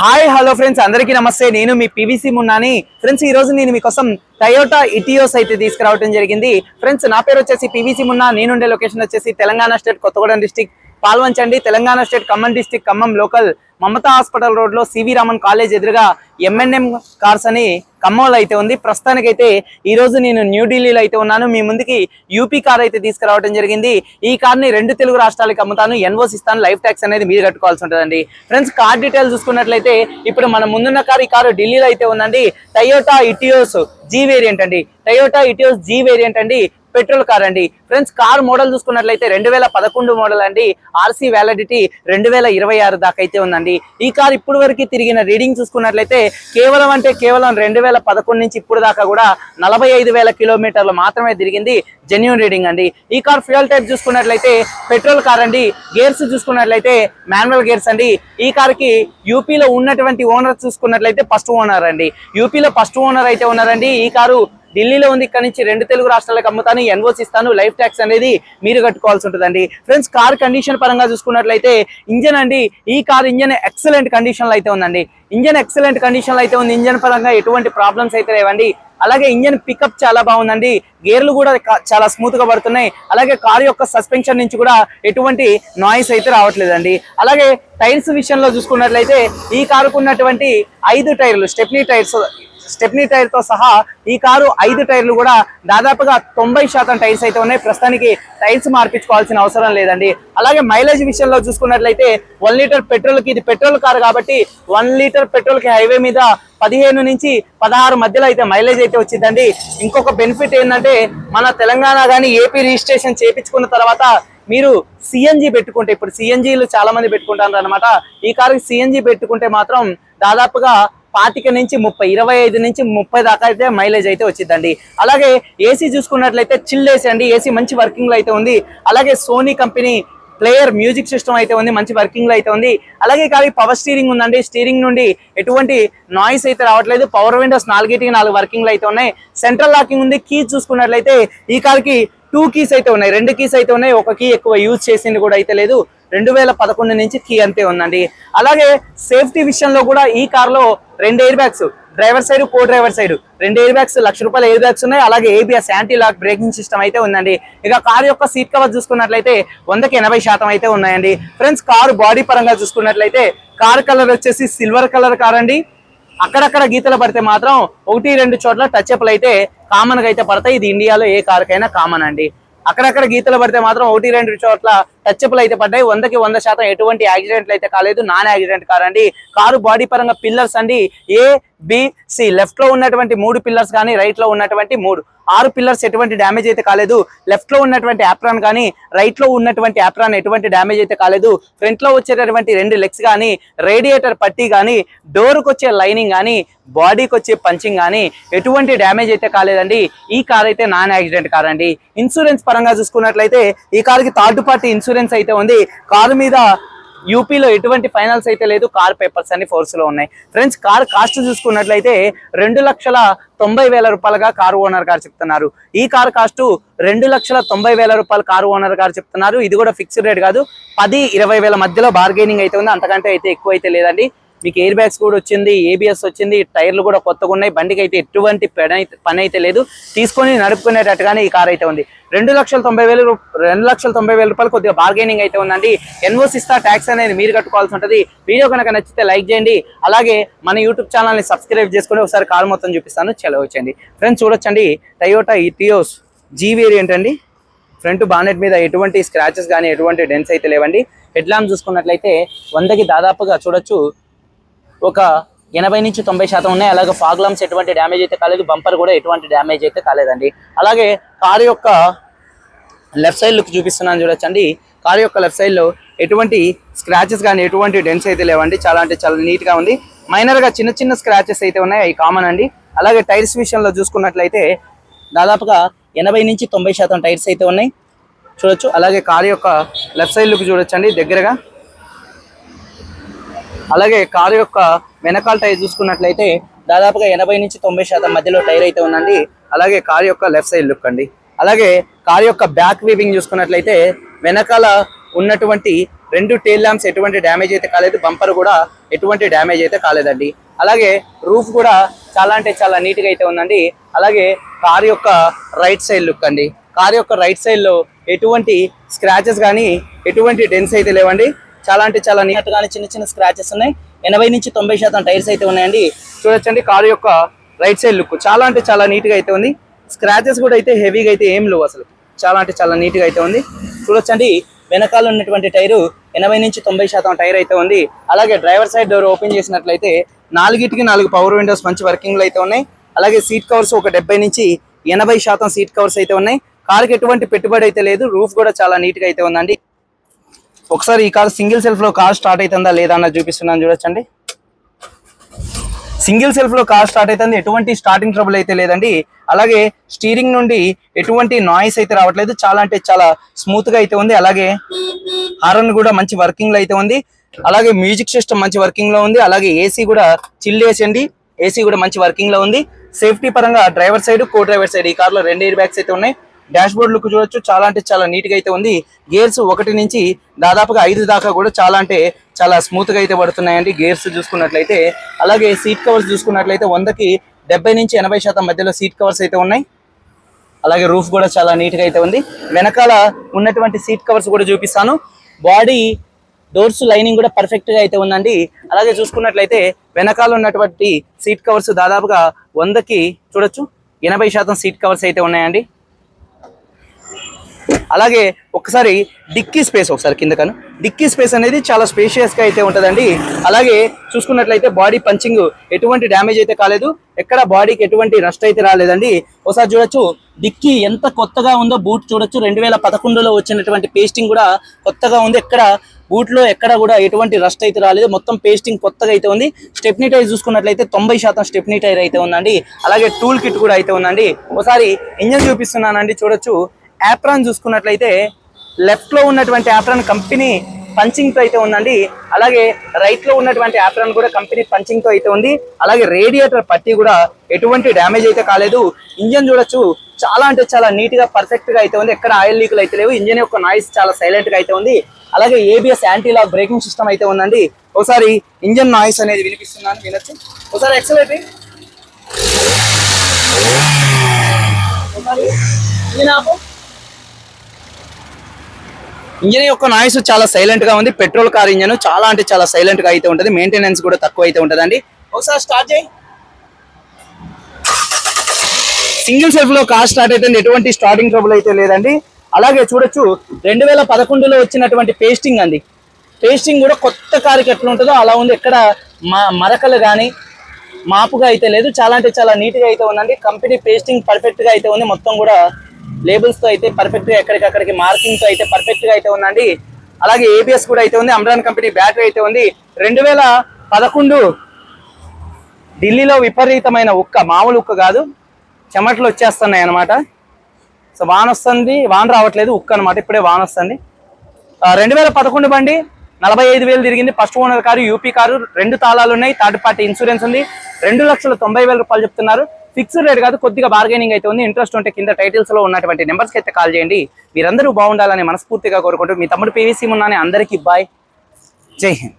Hi hello friends అందరికీ నమస్తే. నేను మీ పివిసి మున్నాని. ఫ్రెండ్స్ ఈ రోజు నేను మీకోసం టయోటా ఇటియోస్ అయితే తీసుకురావడం జరిగింది. ఫ్రెండ్స్ నా పేరు వచ్చేసి పివిసి మున్నా నేనుండే లొకేషన్ వచ్చేసి Telangana state Kothagudem district పాల్వంచండి. Telangana state Khammam district Khammam local Mamata hospital రోడ్లో సివి రామన్ కాలేజ్ ఎదురుగా ఎంఎన్ఎం కార్స్ అని ఖమ్మంలో అయితే ఉంది. ప్రస్తుతానికైతే ఈరోజు నేను న్యూఢిల్లీలో అయితే ఉన్నాను. మీ ముందుకి యూపీ కార్ అయితే తీసుకురావడం జరిగింది. ఈ కార్ని రెండు తెలుగు రాష్ట్రాలకు అమ్ముతాను. ఎన్వోస్ ఇస్తాను లైఫ్ ట్యాక్స్ అనేది మీరు కట్టుకోవాల్సి ఉంటుందండి. ఫ్రెండ్స్ కార్ డీటెయిల్స్ చూసుకున్నట్లయితే ఇప్పుడు మన ముందున్న కార్ ఈ కారు ఢిల్లీలో అయితే ఉందండి. టయోటా ఇటియోస్ జీ వేరియంట్ అండి. టయోటా ఇటియోస్ జీ వేరియంట్ అండి. పెట్రోల్ కార్ అండి. ఫ్రెండ్స్ కార్ మోడల్ చూసుకున్నట్లయితే రెండు వేల పదకొండు మోడల్ అండి. ఆర్సీ వ్యాలిడిటీ రెండు వేల ఇరవై ఆరు దాకా అయితే ఉందండి. ఈ కార్ ఇప్పుడు వరకు తిరిగిన రీడింగ్ చూసుకున్నట్లయితే కేవలం అంటే కేవలం రెండు వేల పదకొండు నుంచి ఇప్పుడు దాకా కూడా నలభై ఐదు వేల కిలోమీటర్లు మాత్రమే తిరిగింది జెన్యున్ రీడింగ్ అండి. ఈ కార్ ఫ్యూయల్ టైప్ చూసుకున్నట్లయితే పెట్రోల్ కార్ అండి. గేర్స్ చూసుకున్నట్లయితే మాన్యువల్ గేర్స్ అండి. ఈ కార్కి యూపీలో ఉన్నటువంటి ఓనర్ చూసుకున్నట్లయితే ఫస్ట్ ఓనర్ అండి. యూపీలో ఫస్ట్ ఓనర్ అయితే ఉన్నారండి. ఈ కారు ఢిల్లీలో ఉంది. ఇక్కడ నుంచి రెండు తెలుగు రాష్ట్రాలకు అమ్ముతాను. ఎన్ఓసి ఇస్తాను. లైఫ్ ట్యాక్స్ అనేది మీరు కట్టుకోవాల్సి ఉంటుందండి. ఫ్రెండ్స్ కార్ కండిషన్ పరంగా చూసుకున్నట్లయితే ఇంజన్ అండి ఈ కార్ ఇంజన్ ఎక్సలెంట్ కండిషన్లో అయితే ఉందండి. ఇంజన్ ఎక్సలెంట్ కండిషన్లో అయితే ఉంది. ఇంజన్ పరంగా ఎటువంటి ప్రాబ్లమ్స్ అయితే లేవండి. అలాగే ఇంజన్ పికప్ చాలా బాగుందండి. గేర్లు కూడా చాలా స్మూత్గా పడుతున్నాయి. అలాగే కార్ యొక్క సస్పెన్షన్ నుంచి కూడా ఎటువంటి నాయిస్ అయితే రావట్లేదండి. అలాగే టైర్స్ విషయంలో చూసుకున్నట్లయితే ఈ కారుకు ఉన్నటువంటి ఐదు టైర్లు స్టెప్నీ టైర్స్ స్టెప్నీ టైర్తో సహా ఈ కారు ఐదు టైర్లు కూడా దాదాపుగా తొంభై శాతం టైర్స్ అయితే ఉన్నాయి. ప్రస్తుతానికి టైర్స్ మార్పించుకోవాల్సిన అవసరం లేదండి. అలాగే మైలేజ్ విషయంలో చూసుకున్నట్లయితే వన్ లీటర్ పెట్రోల్కి ఇది పెట్రోల్ కారు కాబట్టి వన్ లీటర్ పెట్రోల్కి హైవే మీద పదిహేను నుంచి పదహారు మధ్యలో అయితే మైలేజ్ అయితే వచ్చిందండి. ఇంకొక బెనిఫిట్ ఏంటంటే మన తెలంగాణ కానీ ఏపీ రిజిస్ట్రేషన్ చేపించుకున్న తర్వాత మీరు సిఎన్జి పెట్టుకుంటే ఇప్పుడు సిఎన్జీలు చాలా మంది పెట్టుకుంటారు అనమాట ఈ కారుకి సిఎన్జి పెట్టుకుంటే మాత్రం దాదాపుగా పాతిక నుంచి ముప్పై ఇరవై ఐదు నుంచి ముప్పై దాకా అయితే మైలేజ్ అయితే వచ్చిందండి. అలాగే ఏసీ చూసుకున్నట్లయితే చిల్ ఏసీ అండి. ఏసీ మంచి వర్కింగ్లో అయితే ఉంది. అలాగే Sony company player music system అయితే ఉంది. మంచి వర్కింగ్లో అయితే ఉంది. అలాగే కాదు పవర్ స్టీరింగ్ ఉందండి. స్టీరింగ్ నుండి ఎటువంటి నాయిస్ అయితే రావట్లేదు. పవర్ విండోస్ నాలుగిటికి నాలుగు వర్కింగ్లో అయితే ఉన్నాయి. సెంట్రల్ లాకింగ్ ఉంది. కీ చూసుకున్నట్లయితే ఈ కార్కి టూ కీస్ అయితే ఉన్నాయి. రెండు కీస్ అయితే ఉన్నాయి. ఒక కీ ఎక్కువ యూజ్ చేసింది కూడా అయితే లేదు. రెండు వేల పదకొండు నుంచి కీ అంతే ఉందండి. అలాగే సేఫ్టీ విషయంలో కూడా ఈ కార్లో రెండు air bags driver side co driver side. రెండు ఎయిర్ బ్యాగ్స్ లక్ష రూపాయల ఎయిర్ బ్యాగ్స్ ఉన్నాయి. అలాగే ABS anti lock braking system అయితే ఉందండి. ఇక కార్ యొక్క సీట్ కవర్ చూసుకున్నట్లయితే వందకి ఎనభై శాతం అయితే ఉన్నాయండి. ఫ్రెండ్స్ కారు బాడీ పరంగా చూసుకున్నట్లయితే కార్ కలర్ వచ్చేసి సిల్వర్ కలర్ కార్ అండి. అక్కడక్కడ గీతలు పడితే మాత్రం ఒకటి రెండు చోట్ల టచ్ అప్లు అయితే కామన్గా అయితే పడతాయి. ఇది ఇండియాలో ఏ కారుకైనా కామన్ అండి. అక్కడక్కడ గీతలు పడితే మాత్రం ఒకటి రెండు చోట్ల టచ్అప్లు అయితే పడ్డాయి. వందకి వంద శాతం ఎటువంటి యాక్సిడెంట్లు అయితే కాలేదు. నాన్ యాక్సిడెంట్ కార్ అండి. కారు బాడీ పరంగా పిల్లర్స్ అండి. ఏ బిసి లెఫ్ట్లో ఉన్నటువంటి మూడు పిల్లర్స్ కానీ రైట్లో ఉన్నటువంటి మూడు. ఆరు పిల్లర్స్ ఎటువంటి డ్యామేజ్ అయితే కాలేదు. లెఫ్ట్లో ఉన్నటువంటి యాప్రాన్ కానీ రైట్లో ఉన్నటువంటి యాప్రాన్ ఎటువంటి డ్యామేజ్ అయితే కాలేదు. ఫ్రంట్లో వచ్చేటటువంటి రెండు లెగ్స్ కానీ రేడియేటర్ పట్టీ కానీ డోర్కి వచ్చే లైనింగ్ కానీ బాడీకి వచ్చే పంచింగ్ కానీ ఎటువంటి డ్యామేజ్ అయితే కాలేదండి. ఈ కార్ అయితే నాన్ యాక్సిడెంట్ కార్ అండి. ఇన్సూరెన్స్ పరంగా చూసుకున్నట్లయితే ఈ కార్కి థర్డ్ పార్టీ ఇన్సూరెన్స్ అయితే ఉంది. కారు మీద యూపీలో ఎటువంటి ఫైనల్స్ అయితే లేదు. కార్ పేపర్స్ అన్ని ఫోర్స్లో ఉన్నాయి. ఫ్రెండ్స్ కార్ కాస్ట్ చూసుకున్నట్లయితే రెండు లక్షల తొంభై వేల రూపాయలుగా కారు ఓనర్ గారు చెప్తున్నారు. ఈ కార్ కాస్ట్ రెండు లక్షల తొంభై వేల రూపాయలు కారు ఓనర్ గారు చెప్తున్నారు. ఇది కూడా ఫిక్స్డ్ రేట్ కాదు. పది ఇరవై వేల మధ్యలో బార్గెనింగ్ అయితే ఉంది. అంతకంటే అయితే ఎక్కువ అయితే లేదండి. మీకు ఎయిర్ బ్యాగ్స్ కూడా వచ్చింది ఏబిఎస్ వచ్చింది టైర్లు కూడా కొత్తగా ఉన్నాయి. బండికి అయితే ఎటువంటి పని అయితే లేదు. తీసుకొని నడుపుకునేటట్టుగానే ఈ కార్ అయితే ఉంది. రెండు లక్షల తొంభై వేలు రెండు లక్షల తొంభై వేల రూపాయలు కొద్దిగా బార్గెనింగ్ అయితే ఉందండి. ఎన్ఓసి ఇస్తా ట్యాక్స్ అనేది మీరు కట్టుకోవాల్సి ఉంటుంది. వీడియో కనుక నచ్చితే లైక్ చేయండి. అలాగే మన యూట్యూబ్ ఛానల్ని సబ్స్క్రైబ్ చేసుకొని ఒకసారి కార్ మొత్తం చూపిస్తాను. చలో వచ్చండి ఫ్రెండ్స్ చూడొచ్చండి. టయోటా ఇటియోస్ జీ వేరియంట్ అండి. ఫ్రంట్ బానెట్ మీద ఎటువంటి స్క్రాచెస్ కానీ ఎటువంటి డెన్స్ అయితే లేవండి. హెడ్ ల్యాంప్ చూసుకున్నట్లయితే వందకి దాదాపుగా చూడొచ్చు. ఒక ఎనభై నుంచి తొంభై శాతం ఉన్నాయి. అలాగే ఫాగ్లమ్స్ ఎటువంటి డ్యామేజ్ అయితే కాలేదు. బంపర్ కూడా ఎటువంటి డ్యామేజ్ అయితే కాలేదండి. అలాగే కారు యొక్క లెఫ్ట్ సైడ్ లుక్ చూపిస్తున్నాను చూడొచ్చండి. కారు యొక్క లెఫ్ట్ సైడ్లో ఎటువంటి స్క్రాచెస్ కానీ ఎటువంటి డెన్స్ అయితే లేవండి. చాలా అంటే చాలా నీట్గా ఉంది. మైనర్గా చిన్న చిన్న స్క్రాచెస్ అయితే ఉన్నాయి. అవి కామన్ అండి. అలాగే టైర్స్ విషయంలో చూసుకున్నట్లయితే దాదాపుగా ఎనభై నుంచి తొంభై శాతం టైర్స్ అయితే ఉన్నాయి. చూడొచ్చు. అలాగే కారు యొక్క లెఫ్ట్ సైడ్ లుక్ చూడొచ్చండి. దగ్గరగా అలాగే కారు యొక్క వెనకాల టైర్ చూసుకున్నట్లయితే దాదాపుగా ఎనభై నుంచి తొంభై శాతం మధ్యలో టైర్ అయితే ఉందండి. అలాగే కారు యొక్క లెఫ్ట్ సైడ్ లుక్ అండి. అలాగే కారు యొక్క బ్యాక్ వీవింగ్ చూసుకున్నట్లయితే వెనకాల ఉన్నటువంటి రెండు టేల్ ల్యాంప్స్ ఎటువంటి డ్యామేజ్ అయితే కాలేదు. బంపర్ కూడా ఎటువంటి డ్యామేజ్ అయితే కాలేదండి. అలాగే రూఫ్ కూడా చాలా అంటే చాలా నీట్గా అయితే ఉందండి. అలాగే కారు యొక్క రైట్ సైడ్ లుక్ అండి. కారు యొక్క రైట్ సైడ్లో ఎటువంటి స్క్రాచెస్ కానీ ఎటువంటి డెన్స్ అయితే లేవండి. చాలా అంటే చాలా నీట్ గానే చిన్న చిన్న స్క్రాచెస్ ఉన్నాయి. ఎనభై నుంచి తొంభై శాతం టైర్స్ అయితే ఉన్నాయండి. చూడొచ్చండి కారు యొక్క రైట్ సైడ్ లుక్. చాలా అంటే చాలా నీట్గా అయితే ఉంది. స్క్రాచెస్ కూడా అయితే హెవీగా అయితే ఏం లేవు అసలు. చాలా అంటే చాలా నీట్గా అయితే ఉంది. చూడొచ్చండి. వెనకాల ఉన్నటువంటి టైరు ఎనభై నుంచి తొంభై శాతం టైర్ అయితే ఉంది. అలాగే డ్రైవర్ సైడ్ డోర్ ఓపెన్ చేసినట్లయితే నాలుగిటికి నాలుగు పవర్ విండోస్ మంచి వర్కింగ్లు అయితే ఉన్నాయి. అలాగే సీట్ కవర్స్ ఒక డెబ్బై నుంచి ఎనభై శాతం సీట్ కవర్స్ అయితే ఉన్నాయి. కార్కి ఎటువంటి పెట్టుబడి అయితే లేదు. రూఫ్ కూడా చాలా నీట్గా అయితే ఉందండి. ఒకసారి ఈ కార్ సింగిల్ సెల్ఫ్లో కార్ స్టార్ట్ అవుతుందా లేదా అన్నది చూపిస్తున్నాను చూడొచ్చండి. సింగిల్ సెల్ఫ్లో కార్ స్టార్ట్ అవుతుంది ఎటువంటి స్టార్టింగ్ ట్రబుల్ అయితే లేదండి. అలాగే స్టీరింగ్ నుండి ఎటువంటి నాయిస్ అయితే రావట్లేదు. చాలా అంటే చాలా స్మూత్గా అయితే ఉంది. అలాగే హారన్ కూడా మంచి వర్కింగ్లో అయితే ఉంది. అలాగే మ్యూజిక్ సిస్టమ్ మంచి వర్కింగ్లో ఉంది. అలాగే ఏసీ కూడా చిల్ ఏసీ అండి. ఏసీ కూడా మంచి వర్కింగ్లో ఉంది. సేఫ్టీ పరంగా driver side co driver side ఈ కార్లో రెండు ఎయిర్ బ్యాగ్స్ అయితే ఉన్నాయి. డాష్ బోర్డ్ లుక్ చూడొచ్చు. చాలా అంటే చాలా నీట్గా అయితే ఉంది. గేర్స్ ఒకటి నుంచి దాదాపుగా ఐదు దాకా కూడా చాలా అంటే చాలా స్మూత్గా అయితే పడుతున్నాయండి. గేర్స్ చూసుకున్నట్లయితే అలాగే సీట్ కవర్స్ చూసుకున్నట్లయితే వందకి డెబ్బై నుంచి ఎనభై శాతం మధ్యలో సీట్ కవర్స్ అయితే ఉన్నాయి. అలాగే రూఫ్ కూడా చాలా నీట్గా అయితే ఉంది. వెనకాల ఉన్నటువంటి సీట్ కవర్స్ కూడా చూపిస్తాను. బాడీ డోర్స్ లైనింగ్ కూడా పర్ఫెక్ట్గా అయితే ఉందండి. అలాగే చూసుకున్నట్లయితే వెనకాల ఉన్నటువంటి సీట్ కవర్స్ దాదాపుగా వందకి చూడొచ్చు. ఎనభై శాతం సీట్ కవర్స్ అయితే ఉన్నాయండి. అలాగే ఒకసారి డిక్కీ స్పేస్ ఒకసారి కింద కను. డిక్కీ స్పేస్ అనేది చాలా స్పేషియస్గా అయితే ఉంటుందండి. అలాగే చూసుకున్నట్లయితే బాడీ పంచింగ్ ఎటువంటి డ్యామేజ్ అయితే కాలేదు. ఎక్కడ బాడీకి ఎటువంటి నష్ట అయితే రాలేదండి. ఒకసారి చూడొచ్చు. డిక్కీ ఎంత కొత్తగా ఉందో బూట్ చూడొచ్చు. రెండు వేల పదకొండులో వచ్చినటువంటి పేస్టింగ్ కూడా కొత్తగా ఉంది. ఎక్కడ బూట్లో ఎక్కడ కూడా ఎటువంటి రస్ట్ అయితే రాలేదు. మొత్తం పేస్టింగ్ కొత్తగా అయితే ఉంది. స్టెప్నీ టైర్ చూసుకున్నట్లయితే తొంభై శాతం స్టెప్నీ టైర్ అయితే ఉందండి. అలాగే టూల్ కిట్ కూడా అయితే ఉందండి. ఒకసారి ఇంజన్ చూపిస్తున్నానండి. చూడొచ్చు. యాప్రాన్ చూసుకున్నట్లయితే లెఫ్ట్లో ఉన్నటువంటి యాప్రాన్ కంపెనీ పంచింగ్తో అయితే ఉందండి. అలాగే రైట్లో ఉన్నటువంటి యాప్రాన్ కూడా కంపెనీ పంచింగ్తో అయితే ఉంది. అలాగే రేడియేటర్ పట్టి కూడా ఎటువంటి డ్యామేజ్ అయితే కాలేదు. ఇంజన్ చూడొచ్చు చాలా అంటే చాలా నీట్గా పర్ఫెక్ట్గా పర్ఫెక్ట్గా అయితే ఉంది. ఎక్కడ ఆయిల్ లీకులు అయితే లేవు. ఇంజన్ యొక్క నాయిస్ చాలా సైలెంట్గా అయితే ఉంది. అలాగే ABS anti lock braking system అయితే ఉందండి. ఒకసారి ఇంజన్ నాయిస్ అనేది వినిపిస్తున్నాను వినొచ్చు. ఒకసారి ఎక్సలేటరీ ఒకసారి. ఇంజన్ ఆపు. ఇంజన్ యొక్క నాయిస్ చాలా సైలెంట్గా ఉంది. పెట్రోల్ కార్ ఇంజన్ చాలా అంటే చాలా సైలెంట్గా అయితే ఉంటుంది. మెయింటెనెన్స్ కూడా తక్కువ అయితే ఉంటుందండి. ఒకసారి స్టార్ట్ చేయి. సింగిల్ సెల్ఫ్లో కార్ స్టార్ట్ అయితే ఎటువంటి స్టార్టింగ్ ట్రబుల్ అయితే లేదండి. అలాగే చూడొచ్చు రెండు వేల పదకొండులో వచ్చినటువంటి పేస్టింగ్ అండి. పేస్టింగ్ కూడా కొత్త కారుకి ఎట్లా ఉంటుందో అలా ఉంది. ఎక్కడ మరకలు కానీ మాపుగా అయితే లేదు. చాలా అంటే చాలా నీట్గా అయితే ఉందండి. కంపెనీ పేస్టింగ్ పర్ఫెక్ట్గా అయితే ఉంది. మొత్తం కూడా లేబుల్స్తో అయితే పర్ఫెక్ట్గా ఎక్కడికక్కడికి మార్కింగ్తో అయితే పర్ఫెక్ట్గా అయితే ఉందండి. అలాగే ఏబిఎస్ కూడా అయితే ఉంది అమ్రాన్ కంపెనీ బ్యాటరీ అయితే ఉంది. రెండు వేల పదకొండు ఢిల్లీలో విపరీతమైన ఉక్క మామూలు ఉక్క కాదు చెమటలు వచ్చేస్తున్నాయి అన్నమాట. సో వాన వస్తుంది వాన రావట్లేదు ఉక్క అన్నమాట ఇప్పుడే వాన వస్తుంది. రెండు వేల పదకొండు బండి నలభై ఐదు వేలు తిరిగింది. First owner car UP car రెండు తాళాలు ఉన్నాయి థర్డ్ పార్టీ ఇన్సూరెన్స్ ఉంది. రెండు లక్షల తొంభై వేల రూపాయలు చెప్తున్నారు. ఫిక్స్డ్ రేట్ కాదు కొద్దిగా బార్గెనింగ్ అయితే ఉంది. ఇంట్రెస్ట్ ఉంటే కింద టైటిల్స్లో ఉన్నటువంటి నెంబర్స్కి అయితే కాల్ చేయండి. మీరందరూ బాగుండాలని మనస్ఫూర్తిగా కోరుకుంటూ మీ తమ్ముడు పీవీసీ ఉన్నానే అందరికీ బాయ్ జై హింద్.